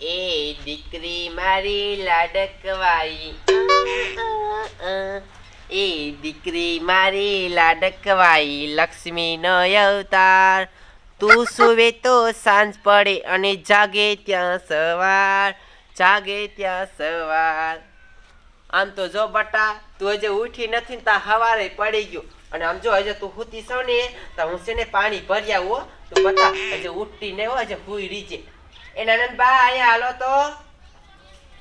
એ દીકરી મારી લાડકવાઈ. એ દીકરી મારી લાડકવાઈ લક્ષ્મીનો અવતાર. તું સુવે તો સાંજ પડે અને જાગે ત્યાં સવાર, જાગે ત્યાં સવાર. આમ તો જો બટા, તું હજે ઉઠી નથી ને તા હવારે પડી ગયો. અને આમ જો હજે તું હુતી છો ને તો હું છે ને પાણી ભર્યા હો. તું બટા, હજે ઉઠતી ને હો, હજે હુઈ રીજે. એ નનદ બા અહીંયા હાલો તો.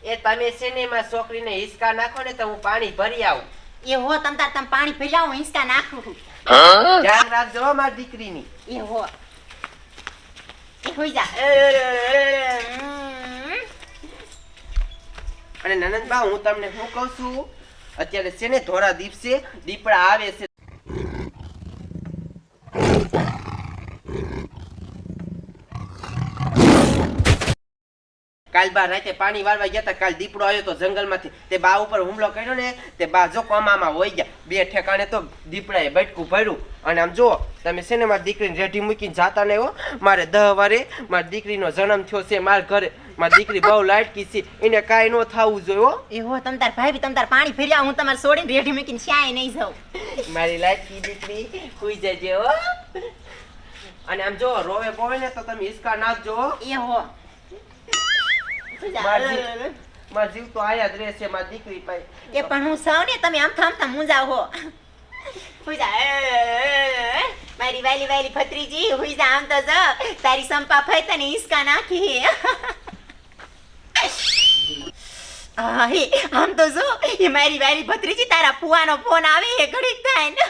એ તમે છે ને એમાં છોકરીને હિસકા નાખો ને તો હું પાણી ભરી આવું. એ હો તમ તાર તમે પાણી ભરી આવું હિસકા નાખું ધ્યાન રાખજો મારી દીકરીની. એ હો. એ હોઈ જા. અને નનંદબા હું તમને શું કહું છું? અત્યારે છે ને ધોરા દીપશે દીપડા આવે છે. કાલ બા રાતે પાણી વાળવા ગયા હતા કાલ દીપડો આવ્યો તો જંગલમાંથી. તે બા ઉપર હુમલો કર્યો ને તે બા જો કોમામાં હોઈ ગયા. બે ઠેકાણે તો દીપડાએ બટકું ભર્યું. અને આમ જો તમે છે ને મારી દીકરીને રેઢી મૂકીને જાતા ને હો મારે દહ વારે મારી દીકરીનો જન્મ થયો છે મારા ઘરે. મારી દીકરી બહુ લાટકી છે એને કાંઈ ન થવું જોઈએ હો. એ હો તમ તાર ભાઈ તમ તાર પાણી ફેર્યા હું તમારે છોડીને રેઢી મૂકીને શ્યાય નહીં જાઉં. મારી લાટકી દીકરી સુઈ જજે હો. અને આમ જો રોવે બોવે ને તો તમે હિસકા નાખજો. એ હો. મારા જીવ તો આયા જ રહેશે મારી દીકરી પાસે. એ પણ હું સૌ ને તમે આમ થામતા મુંજાવ હો. હોઈ મારી વાલી વાલી ભત્રીજી હોઈ જા આમ તો જ. તારી સંપા ફઈ તને હિંચકા નાખી હે. આમ તો જો. એ મારી વાલી ભત્રીજી તારા ફુવાનો ફોન આવે એ ઘડીક થાય ને.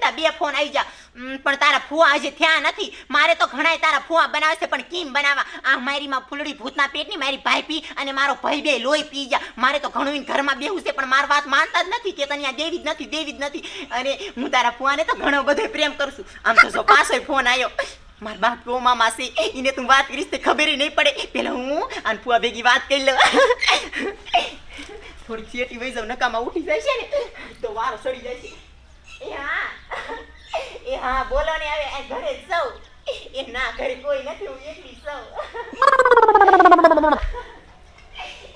તા બે ફોન આવી જા પણ તારા ફુવા હજી થયા નથી. મારે તો ઘણાય તારા ફુવા બનાવે છે, પણ કેમ બનાવવા? આ મારી માં ફૂલડી ભૂતના પેટની મારી ભાઈ પી અને મારો ભાઈ બે લોહી પી જા મારે તો ઘણું ઘરમાં બેહું છે, પણ મારી વાત માનતા જ નથી. કે તને આ દેવી જ નથી, દેવી જ નથી. અને હું તારા ફુવાને તો ઘણો બધો પ્રેમ કરું છું. આમ તો જો પાછો ફોન આવ્યો મારા બાપ કો મામા છે, એને તું વાત કરીશ તે ખબર નહીં પડે. પેલા હું અને ફુવા ભેગી વાત કરી લઉં. થોડી ચેટી વહી જાઉં નકામાં ઉઠી જાય છે ને, તો વારો સડી જાય છે. એ હા. હા બોલો ને હવે ઘરે સૌ. એ ના ઘરે કોઈ નથી હું એકલી સૌ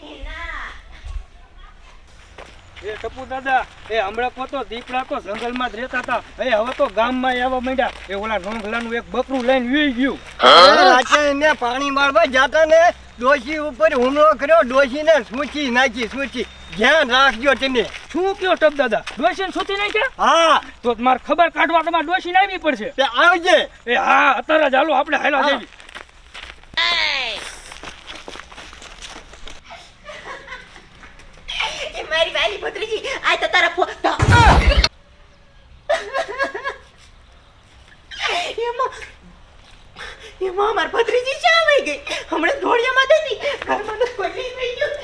એ ના એ ટપુ દાદા એ હમણાં કોતો દીપડા તો જંગલમાં જ રહેતા હતા. એ હવે તો ગામમાં આવવા માંડ્યા. એ ઓલા ઢોંગલાનું એક બકરું લઈને વી ગયું. રાતે પાણી મારવા જાતા ને ડોશી ઉપર હુમલો કર્યો ડોશીને સૂચી નાખી સૂચી. ધ્યાન રાખજો તમે. શું કયો ટપ દાદા? ડોસીને સુતી નાખ્યા? હા. તો મારે ખબર કાઢવા તમારે ડોસીને આવી પડશે. તે આવજે. એ હા અત્યારે જ હાલો આપણે હાલા જઈએ એ મારી વાલી ભત્રીજી, આ તો તારા ફો તો એમાં એમાં મારી ભત્રીજી શા આવી ગઈ? હમણાં ધોળિયામાં હતી ઘરમાં તો કોઈ નહીં થઈ ગયું.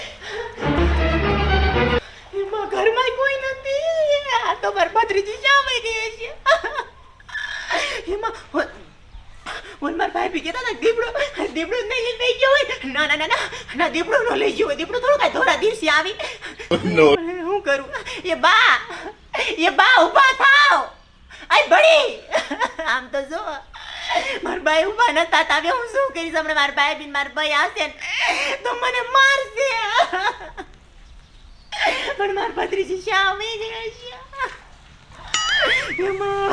એમાં ઘરમાં કોઈ નથી. આ તો મારી ભત્રીજી શા આવી ગઈ છે એમાં માર ભાઈ બી કહેતા હતા દીપડો દીપડો નહીં લઈ ગયો હોય. ના ના ના ના દીપડો નો લઈ ગયો દીપડો થોડો કાંઈ ધોરા દિવસે આવી. હું કરું? એ બા એ બા ઊભા થાવ. આય બડી આમ તો જો. માર ભાઈ ઊભા નતા તા. હવે હું શું કરીશ? હમણાં માર ભાઈ બી માર આવશે ને તો મને મારશે. પણ માર ભત્રીજી શા આવી ગયા છે. એમાં.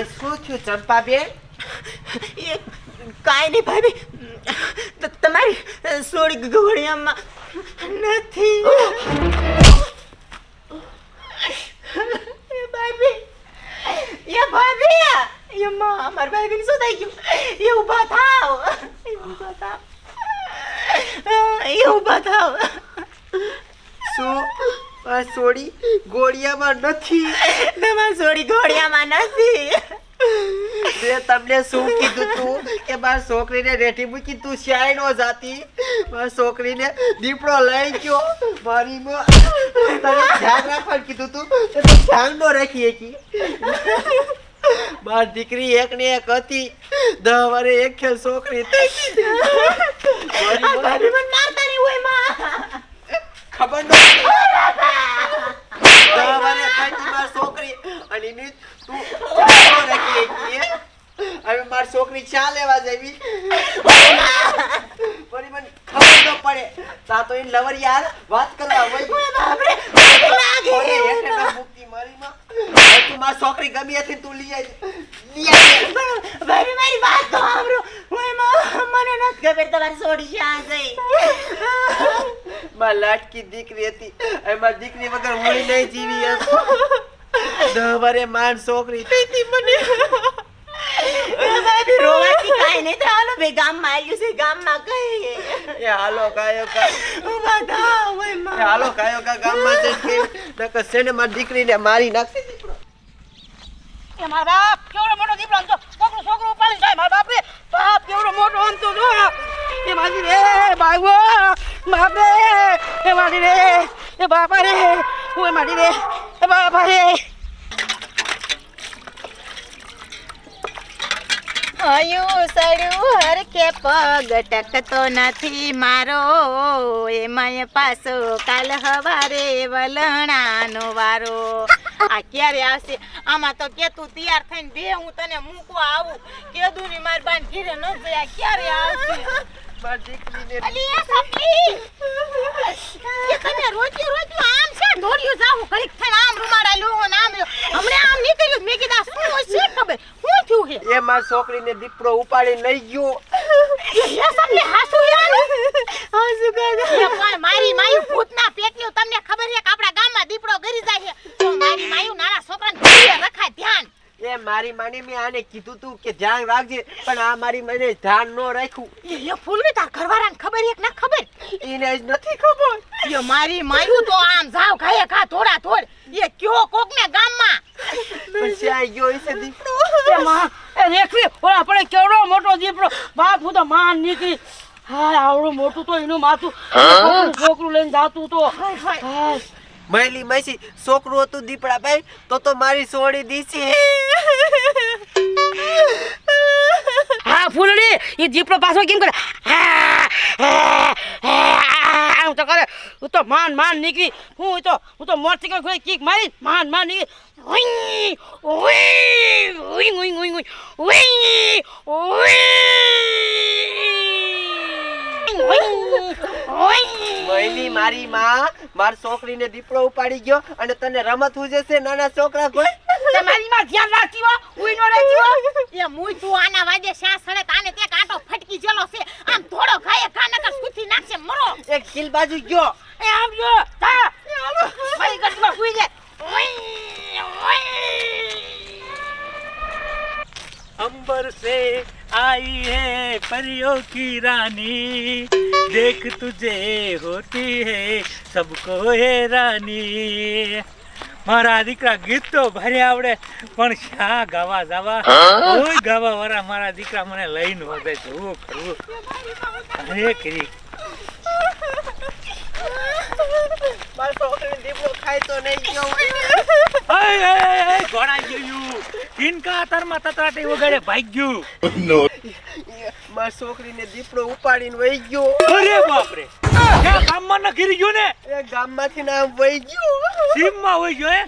એ શું થયું ચંપાબેન? કાંઈ નહીં ભાભી. તમારી સોળી ઘોડિયામાં નથી. ભાભી એ ભાભી એ માં મારા ભાભીને શું થઈ ગયું? એ ઊભા થાવ. એ ઊભા થાવ. એ ઊભા થાવ. શું? આ સોડી ગોળિયામાં નથી. તમારી સોડી ઘોડિયામાં નથી. મેં તમને શું કીધું તું કે મારી છોકરીને રેઠી મૂકી તું શ્યાય નો જાતી? મારી છોકરીને દીપડો લઈ ગયો. મારી તને ધ્યાન રાખવાનું કીધું તું? તો ધ્યાન નો રાખી એકી મારી દીકરી એક ને એક હતી. દહ વારે એક ખેલ છોકરી થઈ મારી આ માં ભાભી મને મારતા નહીં હોયમાં ખબર નથી દહ વારે થઈ ગઈ મારી છોકરી અને એની તું ધ્યાન નો રાખી એકી હે? મારી છોકરી ચા લેવા જવી પણ મને ખબર ન પડે તા લવર યાર વાત કરવા હોય. ભૂખ લાગે ના મૂકતી મારી માં તું મારી છોકરી ગમી હતી તું લઈ આવી લઈ આવી ભાઈ મારી વાત તો સાંભળો. હું મને નથી ખબર તમારી સોડી આ જઈ માં લાટકી દીકરી હતી. એમાં દીકરી વગર હું નહીં જીવી એમ. દહવારે માન છોકરી. થઈ મને. રોવાથી કાંઈ નહીં થાય બે ગામમાં આવ્યું છે ગામમાં કહીએ એ હાલો કાયો કા બધા એ માં હાલો કાયો કા ગામમાં જઈને કે નકર સેને મારી દીકરીને મારી નાખતી દીકરો એ મારા કેવડો મોટો આમ તો છોકરું છોકરું ઉપાડી જાય મારા બાપ બાપ કેવડો મોટો આમ તો જો એ મારી રે બાગો બાપ એ મારી રે એ બાપા રે એ મારી રે પગ ટકતો નથી મારો. એમાં પાછો કાલ હવારે વલણાનો વારો. આ ક્યારે આવશે? આમાં તો કે તું તૈયાર થઈને બે હું તને મૂકવા આવું. કેદું ની મારી બાન ઘીરે ન જયા ક્યારે આવશે? એ મારી છોકરીને દીપડો ઉપાડી લઈ ગયો. એ સપલી હાસુ યાર હાસુ કાકા મારી માયુ ભૂતના પેટનું તમને ખબર છે કે આપણા ગામમાં દીપડો ગરી જાય છે? તો મારી માયુ નાના છોકરાને ઘરે રખાય ધ્યાન. એ મારી માને મેં આને કીધું તું કે ધ્યાન રાખજે પણ આ મારી મને ધ્યાન ન રાખ્યું. એ ફૂલને તાર ઘરવાળાને ખબર એક કે ના ખબર? એને જ નથી ખબર. એ મારી માયું તો આમ જાવ ખાય ખા થોડા થોડ એ કયો કોકને ગામમાં? પણ શ્યાં ગયો હશે દીપડો એ માં રેખવી ઓલા આપણે કેવડો મોટો દીપડો. બાપ હું તો માન નીકળી. હા આવડું મોટું તો એનું માથું. છોકરું લઈને જાતું તો. મહેલી મસી છોકરું હતું દીપડા ભાઈ તો તો મારી સોડી દીસી. હા ફૂલડી એ દીપડો પાછો કેમ કરે? હા, હા, તો કરે હું તો માન માન નીકળી હું તો હું તો મોટરસાઇકલ ખોલી કીક મારી માન માન નીકળી ઉઈ, ઉઈ, ઉઈ, ઉઈ, ઉઈ, ઉઈ, ઓઈ ઉઈ. મારી માં મારી છોકરીને દીપડો ઉપાડી ગયો અને તને રમત ઉજેશે નાના છોકરા કોઈ તમારી માં ધ્યાન રાખ્યો હો ઉઈ નો રહેતી એ મુય તું આના વાજે શ્વાસ સડે તાને તે કાંટો ફટકી જેલો છે આમ થોડો ખાય ખા નકર સુથી નાખશે મરો એક કિલ બાજુ ગયો એ આમ જો તા મારી ગટમાં ઉઈ જાય ઉઈ, ઉઈ. अंबर से आई है परियों की रानी देख तुझे होती है सबको ये रानी મારા દીકરા ગીત તો ભરે આવડે પણ શા ગાવા જાવા? કોઈ ગાવા વાળા મારા દીકરા મને લઈને વધે જવું કરવું અરે કરી મારી છોકરીને દીપડો ખાય તો નહીં ગયો. અય, અય, ઘોડા જોયું કિનકા તરમાં તતરાટી વગાડે ભાગ્યું મારી છોકરીને દીપડો ઉપાડીને વહી ગયો. અરે બાપરે. ક્યાં ગામમાં ન ગીરી ગયો ને? એ ગામમાંથી ને આમ વહી ગયો. સીમમાં હોય ગયો હે?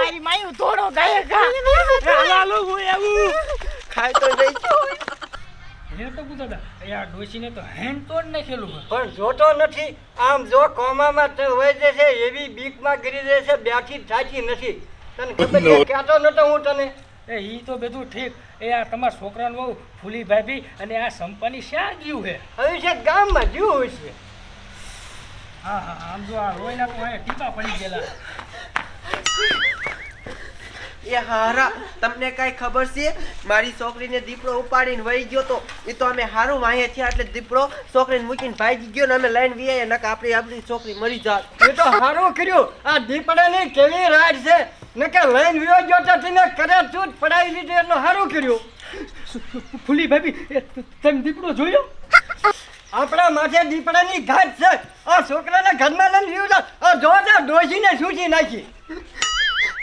મારી માયું થોડો ગાય એ હાલો હું આવું. ખાય તો નહીં ગયો. હે તો ગુદાદા એ ડોશીને તો હેન્ડ તોડ નાખેલું છે. પણ જોતો નથી. આમ જો કોમામાં તે હોય જે છે એવી બીકમાં ગરી દે છે બેઠી થાકી નથી. તને ખબર છે? કહેતો નતો હું તને. એ ઈ તો બધું ઠીક. એ આ તમારા છોકરાનું બહુ ફૂલી ભાભી અને આ સંપાની શા ગયું છે હવે છે ગામમાં જીવ હોય છે. હા હા આમ જો આ રોયના તો ટીપા પડી ગયેલા. એ હારા, તમને કઈ ખબર છે? મારી છોકરીને દીપડો ઉપાડીને વહી ગયો તો એ તો અમે હારું વાંહે થયા એટલે દીપડો છોકરીને મૂકીને ભાગી ગયો ને અમે લઈને વીએ નક આપણી આપણી છોકરી મરી જાત. એ તો હારું કર્યું. આ દીપડાની કેવી રાડ છે? નકે લઈને વીઓ ગયો તો તેને કરે છૂટ પડાવી લીધી એટલે સારું કર્યું. ફૂલી ભાભી તમે દીપડો જોયો? આપણા માથે દીપડાની ઘાટ છે. આ છોકરાને ઘરમાં લઈને લીધું આ જો ડોસીને સૂચી નાખી.